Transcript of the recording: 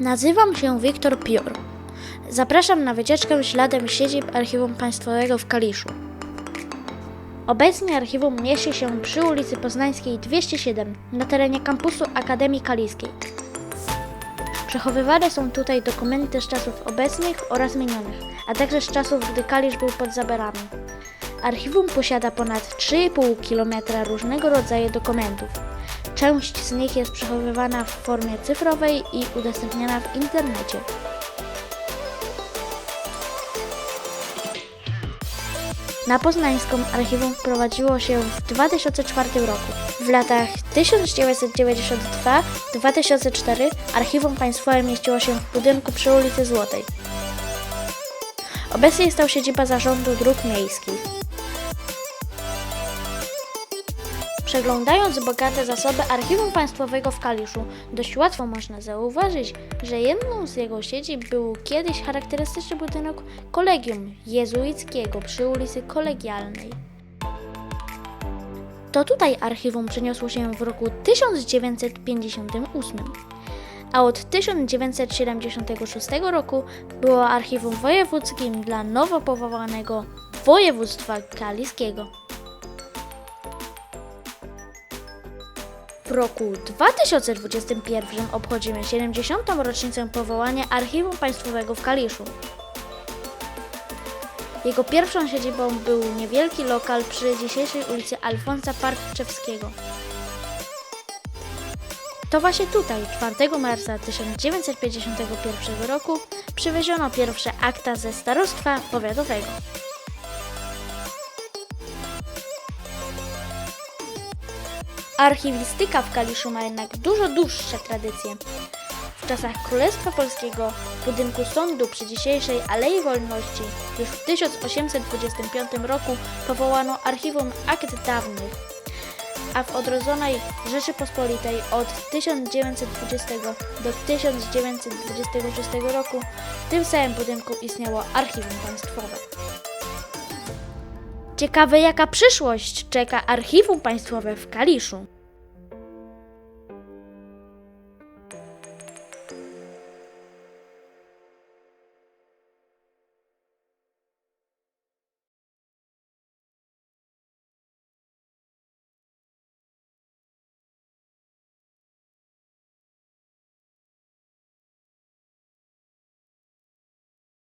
Nazywam się Wiktor Pior. Zapraszam na wycieczkę śladem siedzib Archiwum Państwowego w Kaliszu. Obecnie archiwum mieści się przy ulicy Poznańskiej 207 na terenie kampusu Akademii Kaliskiej. Przechowywane są tutaj dokumenty z czasów obecnych oraz minionych, a także z czasów, gdy Kalisz był pod zaborami. Archiwum posiada ponad 3,5 km różnego rodzaju dokumentów. Część z nich jest przechowywana w formie cyfrowej i udostępniana w internecie. Na Poznańską archiwum wprowadziło się w 2004 roku. W latach 1992-2004 archiwum państwowe mieściło się w budynku przy ulicy Złotej. Obecnie jest to siedziba Zarządu Dróg Miejskich. Przeglądając bogate zasoby Archiwum Państwowego w Kaliszu, dość łatwo można zauważyć, że jedną z jego siedzib był kiedyś charakterystyczny budynek kolegium jezuickiego przy ulicy Kolegialnej. To tutaj archiwum przeniosło się w roku 1958, a od 1976 roku było archiwum wojewódzkim dla nowo powołanego województwa kaliskiego. W roku 2021 obchodzimy 70. rocznicę powołania Archiwum Państwowego w Kaliszu. Jego pierwszą siedzibą był niewielki lokal przy dzisiejszej ulicy Alfonsa Parczewskiego. To właśnie tutaj 4 marca 1951 roku przywieziono pierwsze akta ze starostwa powiatowego. Archiwistyka w Kaliszu ma jednak dużo dłuższe tradycje. W czasach Królestwa Polskiego w budynku sądu przy dzisiejszej Alei Wolności już w 1825 roku powołano Archiwum Akt Dawnych, a w odrodzonej Rzeczypospolitej od 1920 do 1926 roku w tym samym budynku istniało Archiwum Państwowe. Ciekawe jaka przyszłość czeka Archiwum Państwowe w Kaliszu.